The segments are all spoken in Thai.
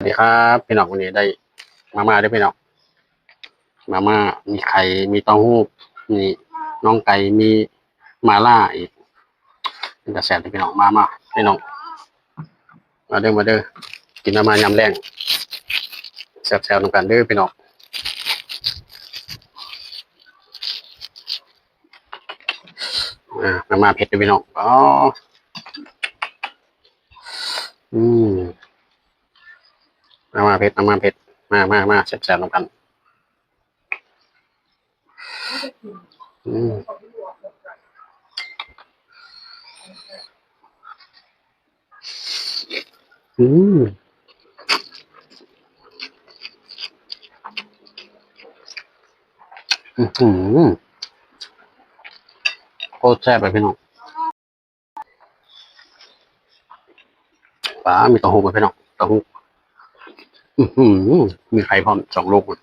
สวัสดีครับพี่น้องวันนี้ได้มาม่าได้พี่น้องมาม่ามีไข่มีเต้าหู้มีน้องไก่มีมาล่าอีกเป็นกระแสเลยพี่น้องมามาพี่น้องมาเด้อมาเด้อกินมาม่ายำแรงแซ่บๆนำกันเด้อพี่น้องมาม่าเผ็ดเด้อพี่น้องอ๋ออืม มามาเพชรมามาเพชรมามามาแซ่บๆลงกัน อืมอืมอือหือโคตรแซ่บเลยพี่น้องป้ามีเต้าหู้ไหมพี่น้องเต้าหู้ อือหือมีไข่พร้อมสองลูกเลย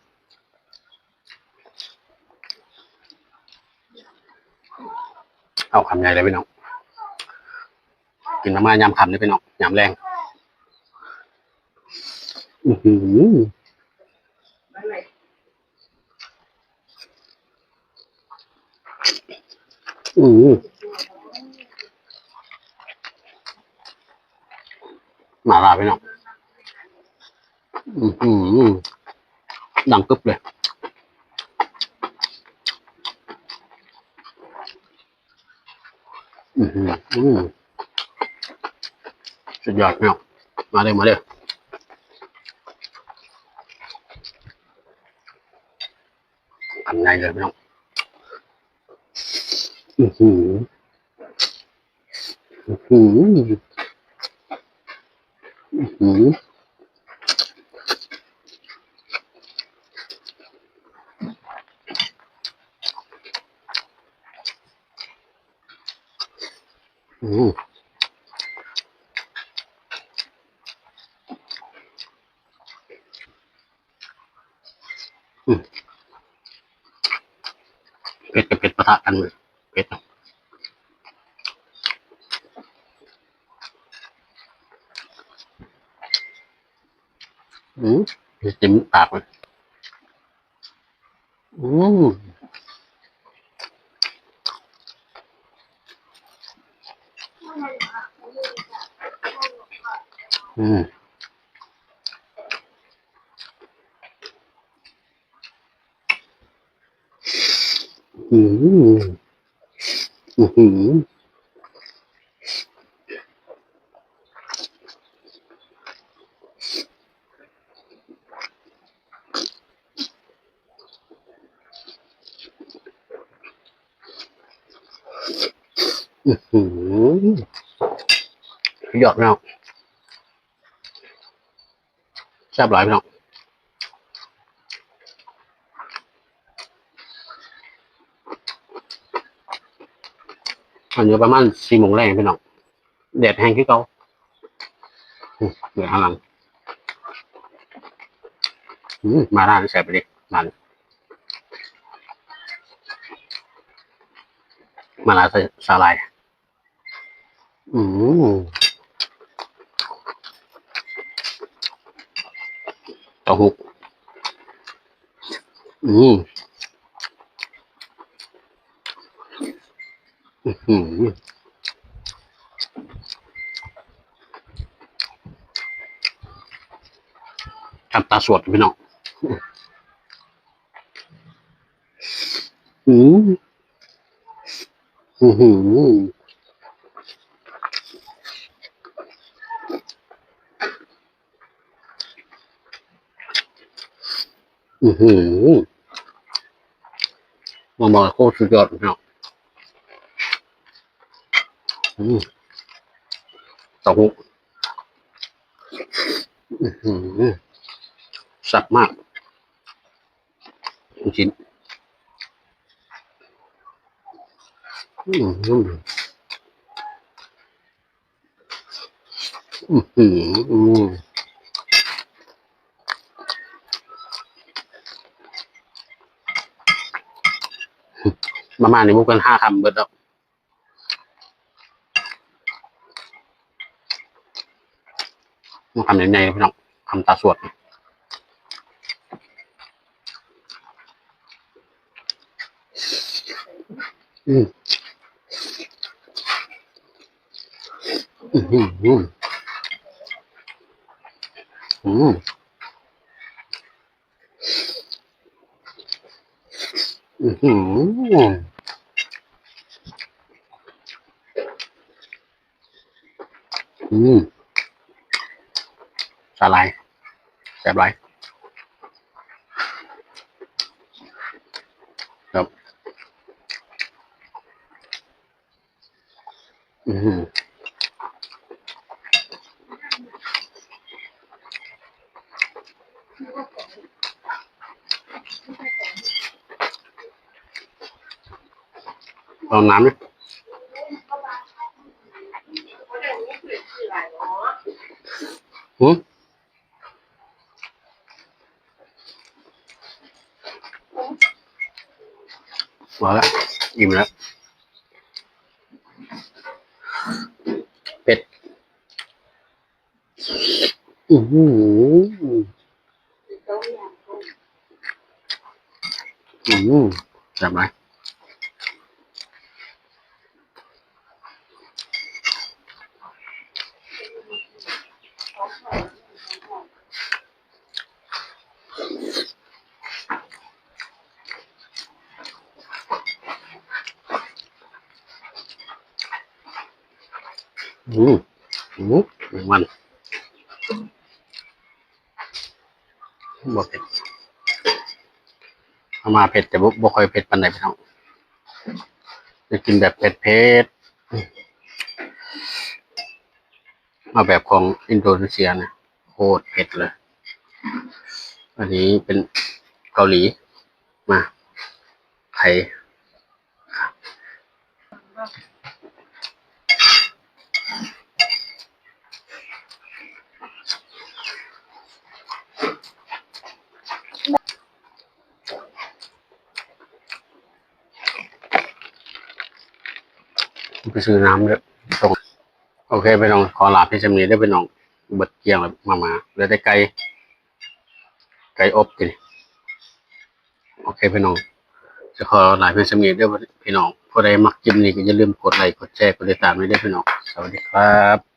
เอาคำใหญ่เลยพี่น้องกินมาม่ายำคำเลยพี่น้องยำแรงอือหืออือหมาลาพี่น้อง อือหือดังกึบเลย อือหืออือสุดยอดพี่น้องมาเลยมาเลยทำไงเลยพี่น้อง อือหืออือหืออือหือ อืมอืมเผ็ดกับเผ็ดประทะกันเลยเผ็ดอืมจิ้มปากเลยอืม อืมอืม อือหือยอดพี่น้องแซ่บหลายพี่น้องอันนี้ประมาณสี่โมงแรงพี่น้องแดดแห้งขึ้นเขาเหลือข้างหลังอืมมาได้แซ่บไปดิมันมาลาใส่สาลาย อืมต้าหู้อืมอื้อหือทำตาสวดพี่น้องอืมอือ อือหือมาบอกโคตรสุดยอดพี่น้องอืมเต้าหู้อือหือสับมากชิ้นอืมอืมอื้อหืออืม มาม่าในมุกกันห้าคำเบิดแล้วมาทำยังไงพี่น้องคำตาสวดอืมอืมอืมอืมอืมอืมอืมอืม สาลายแซ่บไรครับอืม เอาน้ำไหมหืมมาแล้วอิ่มแล้วเป็ดอือหืออืมจับไหม อืมอืมมันบ่เผ็ดเอามาเผ็ดแต่บ่บ่ค่อยเผ็ดปานใดพี่น้องจะกินแบบเผ็ดเผ็ดมาแบบของอินโดนีเซียนะโคตรเผ็ดเลย อันนี้เป็นเกาหลีมาไข่ ไปซื้อน้ำเยอะตรงโอเคไปน้องขอลาพี่จำนี้ได้ไปน้องเบิดเกียงเลยมามาเลือแต่ไก่ไก่อบกินโอเคพี่น้อง จะขอลาพี่จำนี้ด้วยพี่น้องผู้ใดมักจิ้มนี่ก็อย่าลืมกดไลค์กดแชร์กดติดตามให้ด้วยพี่น้อง สวัสดีครับ